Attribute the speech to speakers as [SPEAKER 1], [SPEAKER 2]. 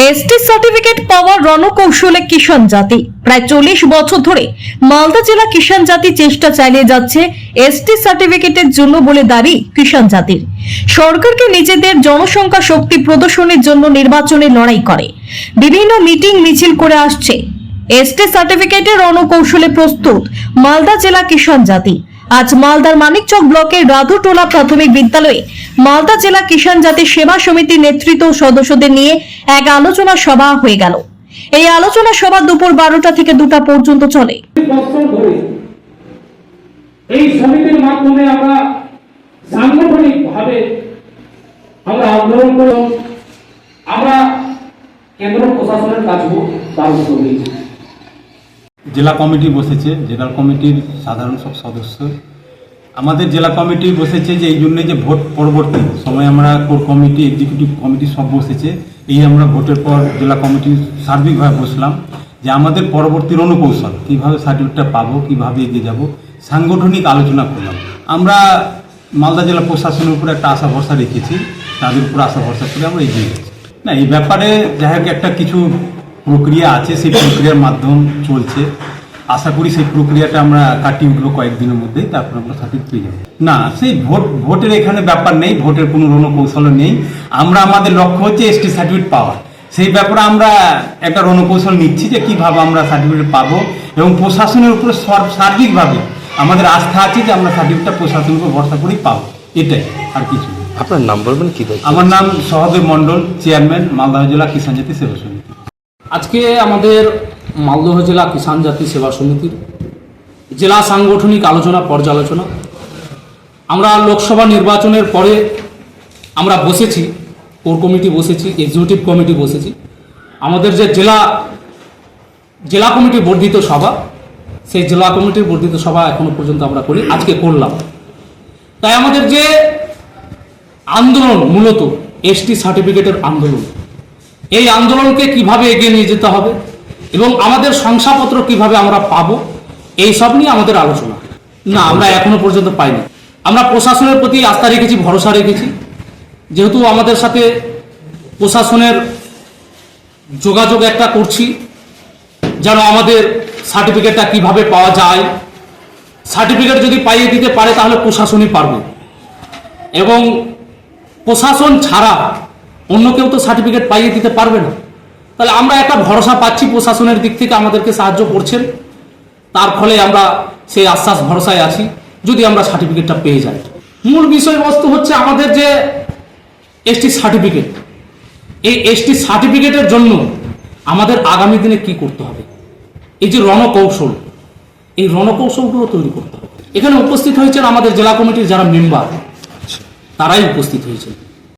[SPEAKER 1] ST certificate পাওয়ার রণকৌশলে কিষাণ জাতি। প্রায় চল্লিশ বছর ধরে মালদা জেলা কিষাণ জাতি চেষ্টা চালিয়ে যাচ্ছে এসটি সার্টিফিকেটের জন্য বলে দাবি কিষাণ জাতির। সরকারকে নিজেদের জনসংখ্যা শক্তি প্রদর্শনের জন্য নির্বাচনে লড়াই করে। বিভিন্ন মিটিং মিছিল করে আসছে। এসটি সার্টিফিকেটের রণকৌশলে প্রস্তুত মালদা জেলা কিষাণ জাতি। আজ মালদার মানিকচক ব্লকের রাধুটোলা প্রাথমিক বিদ্যালয়ে মালদা জেলা কিষাণ জাতি সেবা সমিতির নেতৃত্ব সদস্যদের নিয়ে এক আলোচনা সভা হয়ে গেল। এই আলোচনা সভা দুপুর বারোটা থেকে দুটা পর্যন্ত চলে।
[SPEAKER 2] এই সমিতির মাধ্যমে আমরা সাংগঠনিক ভাবে আমরা আন্দোলন করে আমরা কেন্দ্র প্রশাসনের কাছেও দ্বারস্থ হয়েছি
[SPEAKER 3] জেলা কমিটি বসেছে, জেলা কমিটির সাধারণ সব সদস্য। আমাদের জেলা কমিটি বসেছে যে এই জন্য যে ভোট পরবর্তী সময় আমরা কোর কমিটি এক্সিকিউটিভ কমিটি সব বসেছে, এই আমরা ভোটের পর জেলা কমিটি সার্বিকভাবে বসলাম যে আমাদের পরবর্তী রণকৌশল কীভাবে সার্টিফিকেটটা পাবো, কীভাবে এগিয়ে যাব, সাংগঠনিক আলোচনা করলাম। আমরা মালদা জেলা প্রশাসনের উপরে একটা আশা ভরসা রেখেছি, তাদের উপর আশা ভরসা করে আমরা এগিয়ে গেছি না, এই ব্যাপারে যাই হোক একটা কিছু প্রক্রিয়া আছে সেই প্রক্রিয়ার মাধ্যম চলছে। আশা করি সেই প্রক্রিয়াটা আমরা কাটিয়ে উঠবো কয়েকদিনের মধ্যেই তারপর আমরা সার্টিফিকেট পেয়ে যাব। না সেই ভোট ভোটের এখানে ব্যাপার নেই ভোটের কোনো রণকৌশল নেই। আমরা আমাদের লক্ষ্য হচ্ছে এসটি সার্টিফিকেট পাওয়া সেই ব্যাপারে আমরা একটা রণকৌশল নিচ্ছি যে কীভাবে আমরা সার্টিফিকেট পাবো এবং প্রশাসনের উপরে সর- সার্বিকভাবে আমাদের আস্থা আছে যে আমরা সার্টিফিকেটটা প্রশাসনের উপর ভরসা করেই পাবো। এটাই আর কিছু।
[SPEAKER 4] আপনার নাম বলবেন কি
[SPEAKER 3] আমার নাম সহদেব মণ্ডল চেয়ারম্যান মালদা জেলা কিষাণ জাতি সেবা সমিতি।
[SPEAKER 2] আজকে আমাদের মালদহ জেলা কিষাণ জাতি সেবা সমিতির জেলা সাংগঠনিক আলোচনা, পর্যালোচনা। আমরা লোকসভা নির্বাচনের পরে আমরা বসেছি, কোর কমিটি বসেছি এক্সিকিউটিভ কমিটি বসেছি। আমাদের যে জেলা জেলা কমিটি বর্ধিত সভা, সেই জেলা কমিটির বর্ধিত সভা এখনও পর্যন্ত আমরা করি, আজকে করলাম। তাই আমাদের যে আন্দোলন, মূলত এসটি সার্টিফিকেটের আন্দোলন এই আন্দোলনকে কীভাবে এগিয়ে নিয়ে যেতে হবে এবং আমাদের শংসাপত্র কীভাবে আমরা পাবো, এই সব নিয়ে আমাদের আলোচনা। না, আমরা এখনও পর্যন্ত পাইনি। আমরা প্রশাসনের প্রতি আস্থা রেখেছি, ভরসা রেখেছি। যেহেতু আমাদের সাথে প্রশাসনের যোগাযোগ একটা করছি, যেন আমাদের সার্টিফিকেটটা কীভাবে পাওয়া যায়। সার্টিফিকেট যদি পাইয়ে দিতে পারে, তাহলে প্রশাসনই পারবে। এবং প্রশাসন ছাড়া অন্য কেউ তো সার্টিফিকেট পাইয়ে দিতে পারবে না। তাহলে আমরা একটা ভরসা পাচ্ছি প্রশাসনের দিক থেকে আমাদেরকে সাহায্য করছেন। তার ফলে আমরা সেই আশ্বাস ভরসায় আছি, যদি আমরা সার্টিফিকেটটা পেয়ে যাই। মূল বিষয়বস্তু হচ্ছে আমাদের যে এসটি সার্টিফিকেট এই এসটি সার্টিফিকেটের জন্য আমাদের আগামী দিনে কি করতে হবে? এই যে রণকৌশল, এই রণকৌশলগুলো তৈরি করতে হবে। এখানে উপস্থিত হয়েছেন আমাদের জেলা কমিটির যারা মেম্বার তারাই উপস্থিত হয়েছেন।